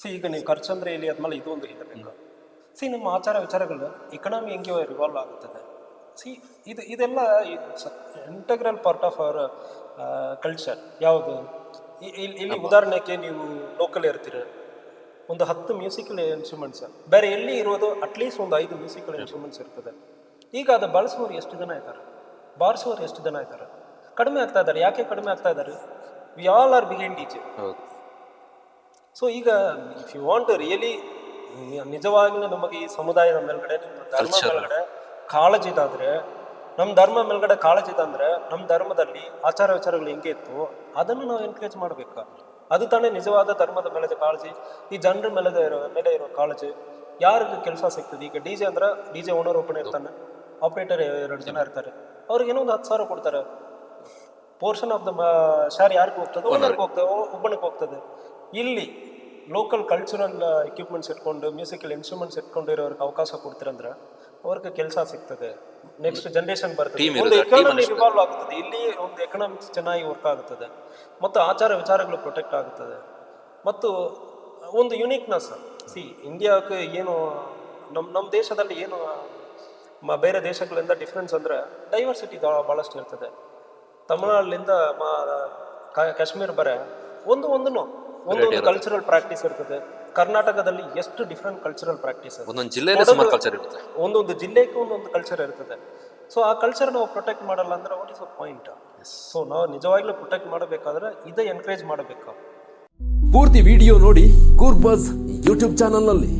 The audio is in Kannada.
ಸಿ ಈಗ ನೀವು ಖರ್ಚು ಅಂದರೆ ಇಲ್ಲಿ ಆದ್ಮೇಲೆ ಇದು ಒಂದು ಹೇಳಬೇಕು ಸಿ ನಿಮ್ಮ ಆಚಾರ ವಿಚಾರಗಳು ಇಕನಾಮಿ ಹೆಂಗೆ ರಿವಾಲ್ವ್ ಆಗುತ್ತದೆ? ಸಿ ಇದು ಇದೆಲ್ಲ integral part of our culture ಯಾವುದು? ಇಲ್ಲಿ ಉದಾಹರಣೆಗೆ ನೀವು ಲೋಕಲ್ ಇರ್ತೀರ. ಒಂದು ಹತ್ತು ಮ್ಯೂಸಿಕಲ್ ಇನ್ಸ್ಟ್ರೂಮೆಂಟ್ಸ್ ಬೇರೆ ಎಲ್ಲಿ ಇರೋದು ಅಟ್ಲೀಸ್ಟ್ ಒಂದು ಐದು ಮ್ಯೂಸಿಕಲ್ ಇನ್ಸ್ಟ್ರೂಮೆಂಟ್ಸ್ ಇರ್ತದೆ. ಈಗ ಅದು ಬಳಸುವವರು ಎಷ್ಟು ಜನ ಇದ್ದಾರೆ? ಬಾರಿಸುವವರು ಎಷ್ಟು ಜನ ಇದ್ದಾರೆ? ಕಡಿಮೆ ಆಗ್ತಾ ಇದ್ದಾರೆ. ಯಾಕೆ ಕಡಿಮೆ ಆಗ್ತಾ ಇದ್ದಾರೆ? We all are behind teacher so ಈಗ ಇಫ್ ಯು ವಾಂಟ್ ರಿಯಲಿ ನಿಜವಾಗಿಯೂ ನಮಗೆ ಈ ಸಮುದಾಯದ ಮೇಲ್ಗಡೆ ನಿಮ್ಮ ಧರ್ಮ ಮೇಲ್ಗಡೆ ಕಾಳಜಿ ಇದಾದ್ರೆ ನಮ್ಮ ಧರ್ಮ ಮೇಲ್ಗಡೆ ಕಾಳಜಿ ಇದಂದ್ರೆ ನಮ್ಮ ಧರ್ಮದಲ್ಲಿ ಆಚಾರ ವಿಚಾರಗಳು ಹೆಂಗೆ ಇತ್ತು ಅದನ್ನು ನಾವು ಎನ್ಕರೇಜ್ ಮಾಡ್ಬೇಕು. ಅದು ತಾನೇ ನಿಜವಾದ ಧರ್ಮದ ಮೇಲೆ ಕಾಳಜಿ ಈ ಜನರ ಮೇಲೆ ಇರೋ ಮೇಲೆ ಇರೋ ಕಾಳಜಿ. ಯಾರಿಗೆ ಕೆಲಸ ಸಿಗ್ತದೆ? ಈಗ ಡಿ ಜೆ ಅಂದ್ರೆ ಡಿ ಜೆ ಓನರ್ ಓಪನ್ ಇರ್ತಾನೆ ಆಪರೇಟರ್ ಎರಡು ಜನ ಇರ್ತಾರೆ. ಅವ್ರಿಗೆ ಏನೋ ಒಂದು ಹತ್ತು ಸಾವಿರ ಕೊಡ್ತಾರೆ. ಪೋರ್ಷನ್ ಆಫ್ ದ ಸ್ಯಾರಿ ಯಾರಿಗೆ ಹೋಗ್ತದೆ ಓನರ್ಗೆ ಹೋಗ್ತದೆ ಒಬ್ಬನಿಗೆ ಹೋಗ್ತದೆ. ಇಲ್ಲಿ ಲೋಕಲ್ ಕಲ್ಚರಲ್ ಎಕ್ವಿಪ್ಮೆಂಟ್ಸ್ ಇಟ್ಕೊಂಡು ಮ್ಯೂಸಿಕಲ್ ಇನ್ಸ್ಟ್ರೂಮೆಂಟ್ಸ್ ಇಟ್ಕೊಂಡು ಇರೋರಿಗೆ ಅವಕಾಶ ಕೊಡ್ತೀರಂದ್ರೆ ಅವ್ರಿಗೆ ಕೆಲಸ ಸಿಗ್ತದೆ. ನೆಕ್ಸ್ಟ್ ಜನರೇಷನ್ ಬರ್ತದೆ. ಒಂದು ಎಕಾನಮಿ ರಿವಾಲ್ವ್ ಆಗುತ್ತದೆ. ಇಲ್ಲಿ ಒಂದು ಎಕನಾಮಿಕ್ಸ್ ಚೆನ್ನಾಗಿ ವರ್ಕ್ ಆಗುತ್ತದೆ. ಮತ್ತು ಆಚಾರ ವಿಚಾರಗಳು ಪ್ರೊಟೆಕ್ಟ್ ಆಗುತ್ತದೆ. ಮತ್ತು ಒಂದು ಯುನೀಕ್ನೆಸ್ ಸಿ ಇಂಡಿಯಾಕ್ಕೆ ಏನು ನಮ್ಮ ನಮ್ಮ ದೇಶದಲ್ಲಿ ಏನು ಬೇರೆ ದೇಶಗಳಿಂದ ಡಿಫ್ರೆನ್ಸ್ ಅಂದ್ರೆ ಡೈವರ್ಸಿಟಿ ಭಾಳಷ್ಟು ಇರ್ತದೆ. ತಮಿಳ್ನಾಡಿನಿಂದ ಕಾಶ್ಮೀರ್ ಕಾಶ್ಮೀರ ಬರ ಒಂದು ಒಂದನ್ನು ಒಂದೊಂದು ಕಲ್ಚರಲ್ ಪ್ರಾಕ್ಟೀಸ್ ಇರ್ತದೆ. ಕರ್ನಾಟಕದಲ್ಲಿ ಎಷ್ಟು ಡಿಫ್ರೆಂಟ್ ಕಲ್ಚರಲ್ ಪ್ರಾಕ್ಟೀಸ್ ಒಂದೊಂದು ಜಿಲ್ಲೆಯಲ್ಲಿ ಸುಮಾರು ಕಲ್ಚರ್ ಇರುತ್ತೆ. ಒಂದೊಂದು ಜಿಲ್ಲೆಗೆ ಒಂದೊಂದು ಕಲ್ಚರ್ ಇರ್ತದೆ. ಸೊ ಆ ಕಲ್ಚರ್ ನಾವು ಪ್ರೊಟೆಕ್ಟ್ ಮಾಡಲ್ಲ ಅಂದ್ರೆ what is a point so ನಾವು ನಿಜವಾಗ್ಲೂ ಪ್ರೊಟೆಕ್ಟ್ ಮಾಡಬೇಕಾದ್ರೆ ಇದೇ ಎನ್ಕರೇಜ್ ಮಾಡಬೇಕು. ಪೂರ್ತಿ ವಿಡಿಯೋ ನೋಡಿ ಕೂರ್ಬಸ್ ಯೂಟ್ಯೂಬ್ ಚಾನಲ್ನಲ್ಲಿ